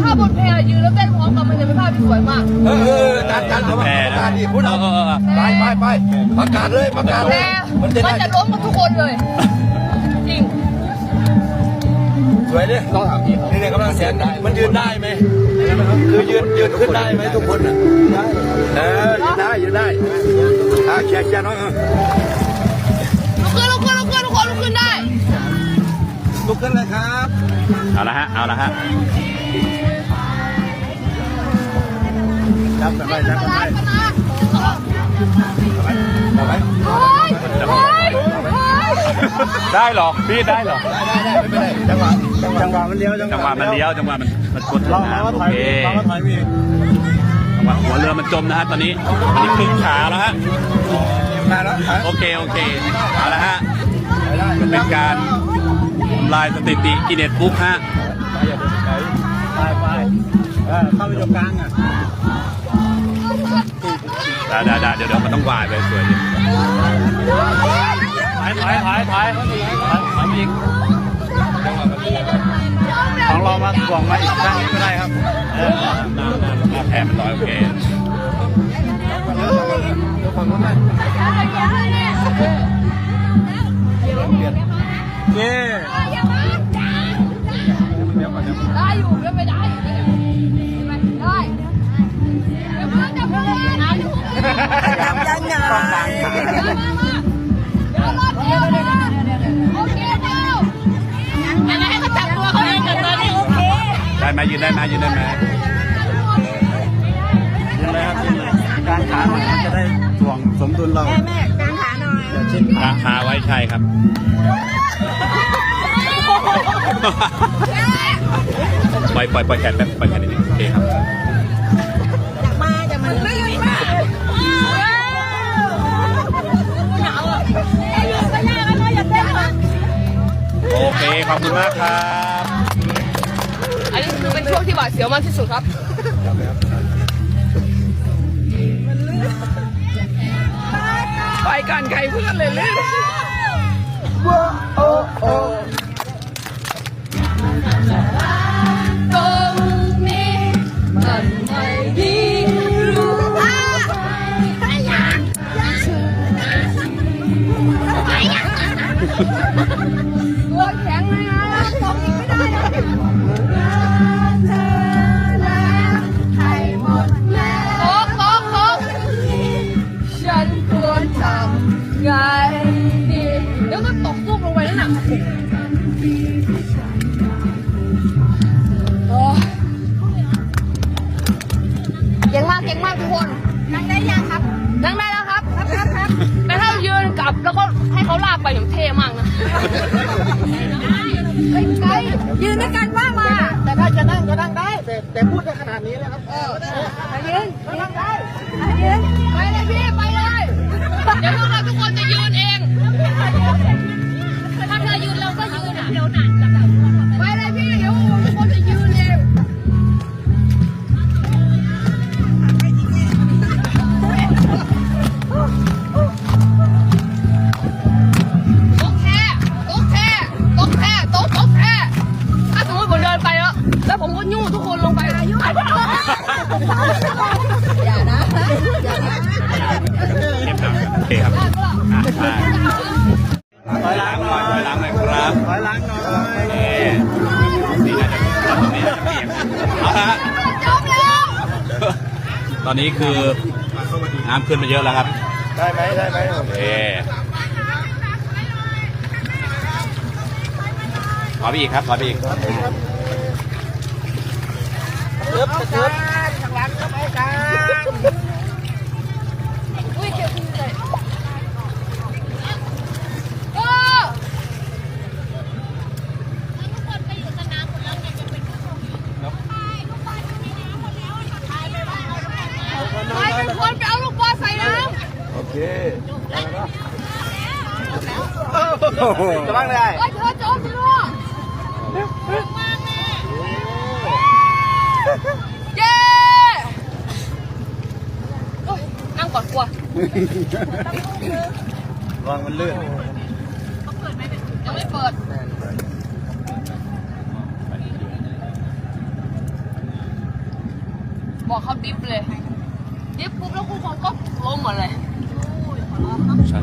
ถ้าบนแพยืนแล้วเต้นพร้อมกันมันจะเป็นภาพที่สวยมากเออเออจานจานเอามาแพร่ประนะกาศดิพูดเอเอาไปไปไปประกาศเลยประกาศเลแต่ยมันจะได้จะล้มกับทุกคนเลย วยดิต้องถามพี่นี่เนี่ยกำลังแสนได้มันยืนได้ไหมคือยืนยืนขึ้นได้ไหมทุกคนอะเออยืนได้ยืนได้อ่าแชร์แชร์น้อยเออลุกขึ้นลุกขึ้นลุกขึ้นทุกคนลุกขึ้นได้ลุกขึ้นเลยครับเอาละฮะเอาละฮะจับกันไปจับกันไปเอาไหมโอ้ยโอ้ยโอ้ยได้เหรอพี่ได้เหรอได้ได้ได้ไม่เป็นไรจังหวะ จังหวะมันเลี้ยวจังหวะมันเลี้ยวจังหวะมันมันกดลองนะมาโอถอยเคลองมาถอยมีจังหวะหัวเรือมันจมนะฮะตอนนี้อันนี้ครึ่งขาแล้วฮะมาแล้วฮะโอเคโอเคเอาละฮะไปได้เป็นการทำลายสถิติกินเน็ตบุ๊กฮะไปไปเออเข้าไปตรงกลางอะได้ได้ได้เดี๋ยวเดี๋ยวมันต้องวายไปสวยดิถอยถอยถอยถอยถอยถอยอีก ของเรามาส่วงมาอีกด้านนี้ก็ได้ครับเออน้ำน้ำน้ำแผ่มันลอยโอเคเย้ได้อยู่ไม่ไปได้อยู่ได้ได้เดี๋ยวเพื่อนจะเพื่อนนะอยู่ทำยังไง ยืนได้ไหมยืนได้ไหมยืนเลยครับยืนเลยกลางขามันจะได้ถ่วงสมดุลเราแม่แม่กางขาหน่อยอย่าชิดขาขาขาไว้ใช่ครับปล่อยปล่อยปล่อยแขนแป๊บปล่อยแขนนิดนึงโอเคครับอยากมาจะมาไม่ยืนมาหนาวอะไอ้ยืนก็ยากแล้วอย่าเต้นนะโอเคขอบคุณมากครับอันนี้คือเป็น ช่วงที่หวาดเสียวมากที่สุดครับไปกันไกลเพื่อนเลยลื่นตรงนี้มันไม่ดีรู้ว่าไม่อยากตัวแคือน้ำขึ้นมาเยอะแล้วครับ ได้ไหมได้ไหมโอเคถอยไปอีกครับถอยไปอีกอุ้ย จะบ้างได้เธอโจ๊กสิลูกมาแม่เย้นั่งก่อนกลัววางมันเลื่อนยังไม่เปิดบอกเขาดิฟเลย ดิฟปุ๊บแล้วกูเขาก็ล้มหมดเลยฉัน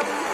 up.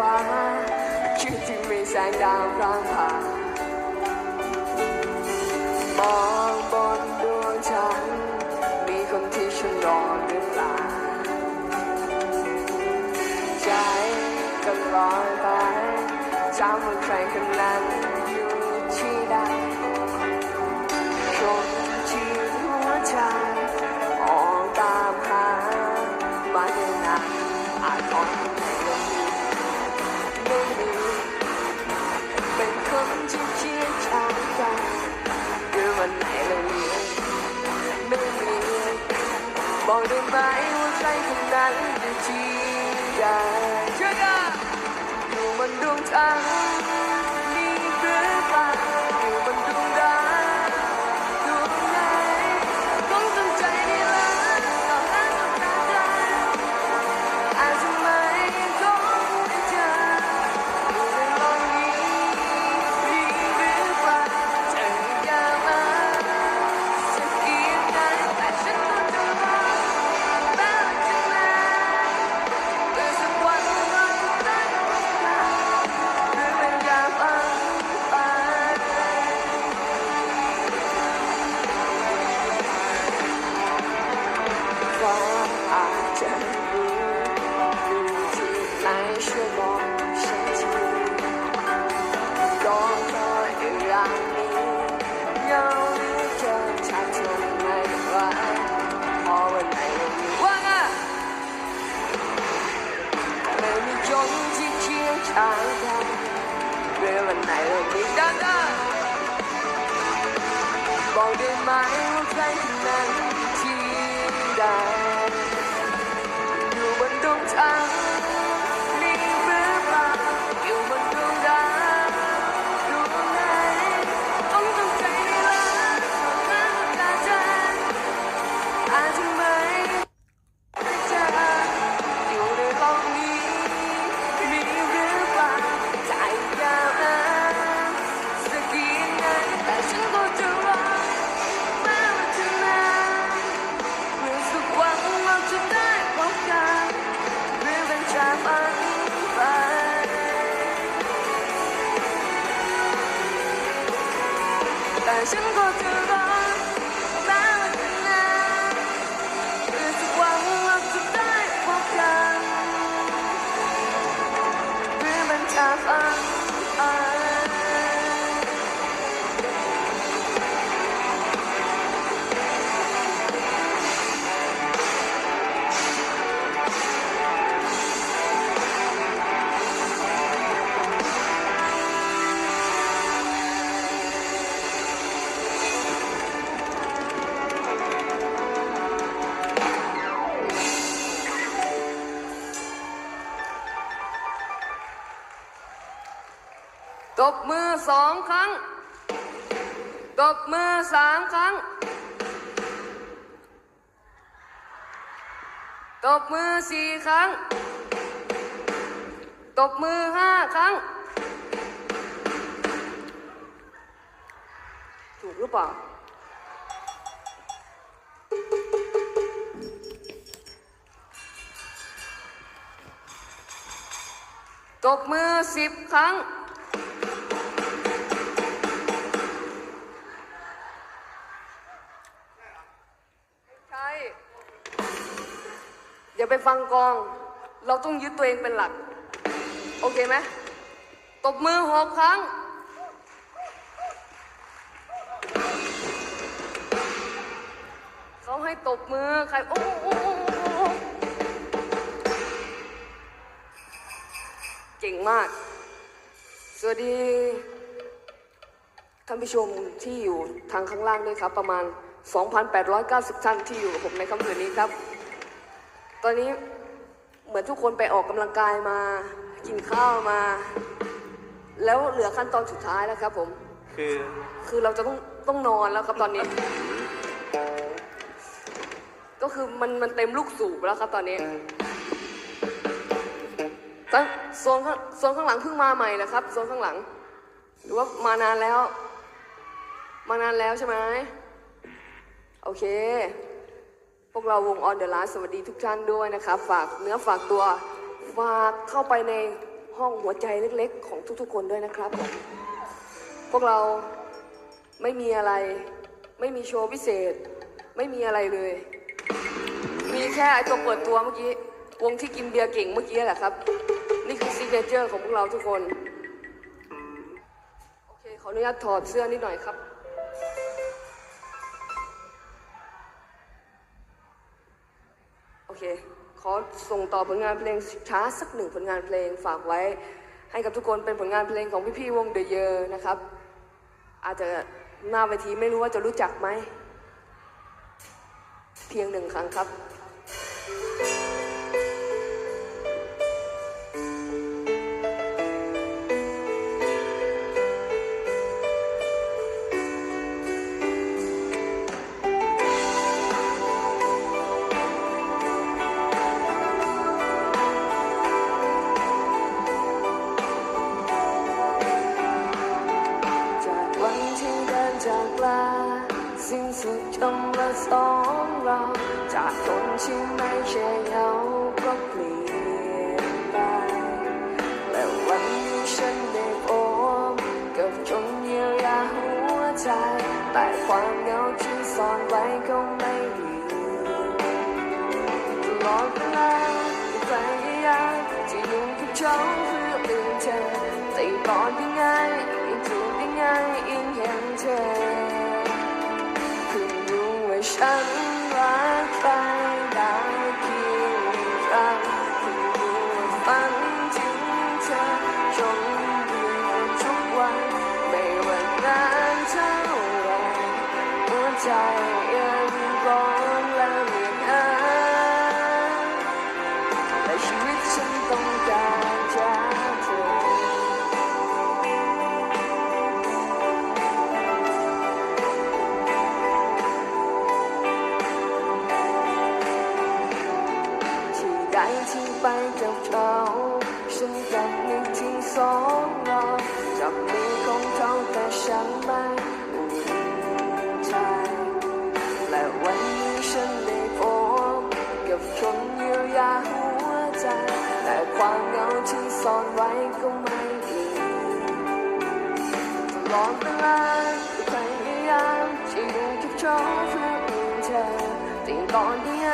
ฟ้าชีวิตจึมีแสงดาวพรางผ่น ได้ไหมว่าใครคนนั้นอยู่ที่ใดเชื่อกันอยู่บนดวงจั ได้ไหมว่าใครคนนั้นที่ใดอยู่บนดวงจันทร์นี่ แต่ฉัน ตบมือสองครั้ง ตบมือสามครั้ง ตบมือสี่ครั้ง ตบมือห้าครั้ง ถูกหรือเปล่าตบมือสิบครั้ง ไปฟังกอง เราต้องยึดตัวเองเป็นหลัก โอเคไหมตบมือหกครั้ง เขาให้ตบมือ ใคร โอ้โหโอ้เก่งมาก สวัสดีท่านผู้ชมที่อยู่ทางข้างล่างด้วยครับ ประมาณ 2,890 ท่านที่อยู่กับผมในค่ำคืนนี้ครับ ตอนนี้เหมือนทุกคนไปออกกำลังกายมา กินข้าวมา แล้วเหลือขั้นตอนสุดท้ายแล้วครับผม คือคือเราจะต้องต้องนอนแล้วครับตอนนี้ ก็คือมันมันเต็มลูกสูบแล้วครับตอนนี้ตั้งโซนข้างโซนข้างหลังเพิ่งมาใหม่นะครับโซนข้างหลัง หรือว่ามานานแล้ว มานานแล้วใช่ไหมโอเค พวกเราวงออนเดอะ s สวัสดีทุกท่านด้วยนะครับ ฝากเนื้อฝากตัวฝากเข้าไปในห้องหัวใจเล็กๆ ของทุกๆ คนด้วยนะครับ พวกเราไม่มีอะไร ไม่มีโชว์พิเศษ ไม่มีอะไรเลย มีแค่ไอตัวเปิดตัวเมื่อกี้วงที่กินเบียร์เก่งเมื่อกี้แหละครับ นี่คือซิกเนเจอร์ของพวกเราทุกคน โอเค ขออนุญาตถอดเสื้อนิดหน่อยครับ อส่งต่อผลงานเพลงช้าสักหนึ่งผลงานเพลงฝากไว้ ให้กับทุกคนเป็นผลงานเพลงของพี่ๆวงเดอะเยอร์นะครับ อาจจะหน้าเวทีไม่รู้ว่าจะรู้จักไหม เพียงหนึ่งครั้งครับ ซ่อนไว้ก็ไม่มีตลอดเวลาที่พยายามจะอยู่กับเขาเพื่อเป็นเธอแต่ก่อนยังไงยังถูกยังไงยังเห็นเธอเพิ่งรู้ว่าฉัน ก็ไม่ดีตลอดเวลาพยายามจะอยู่กับเขาเพื่อมีเธอแต่ก่อนยังไง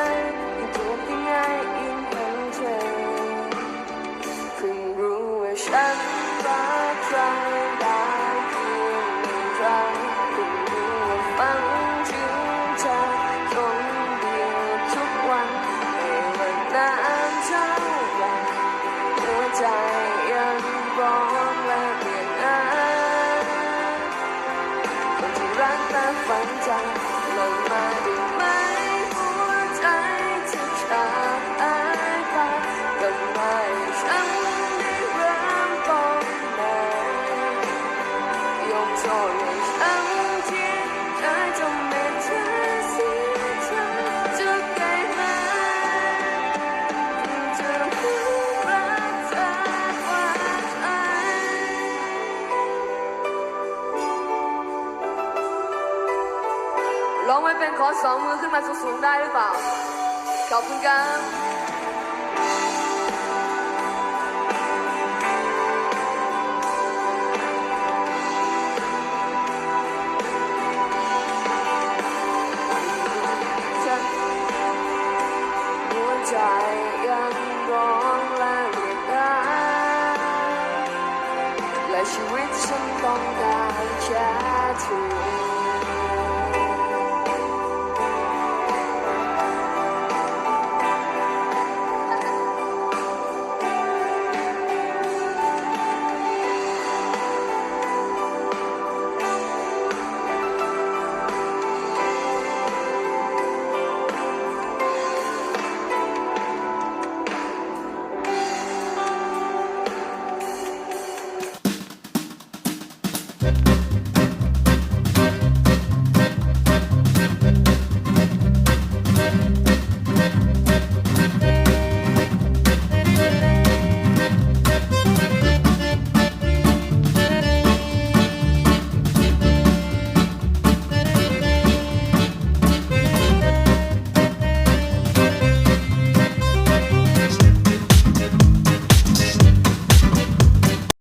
ยังถูกยังไงยังเห็นเธอเพิ่งรู้ว่าฉัน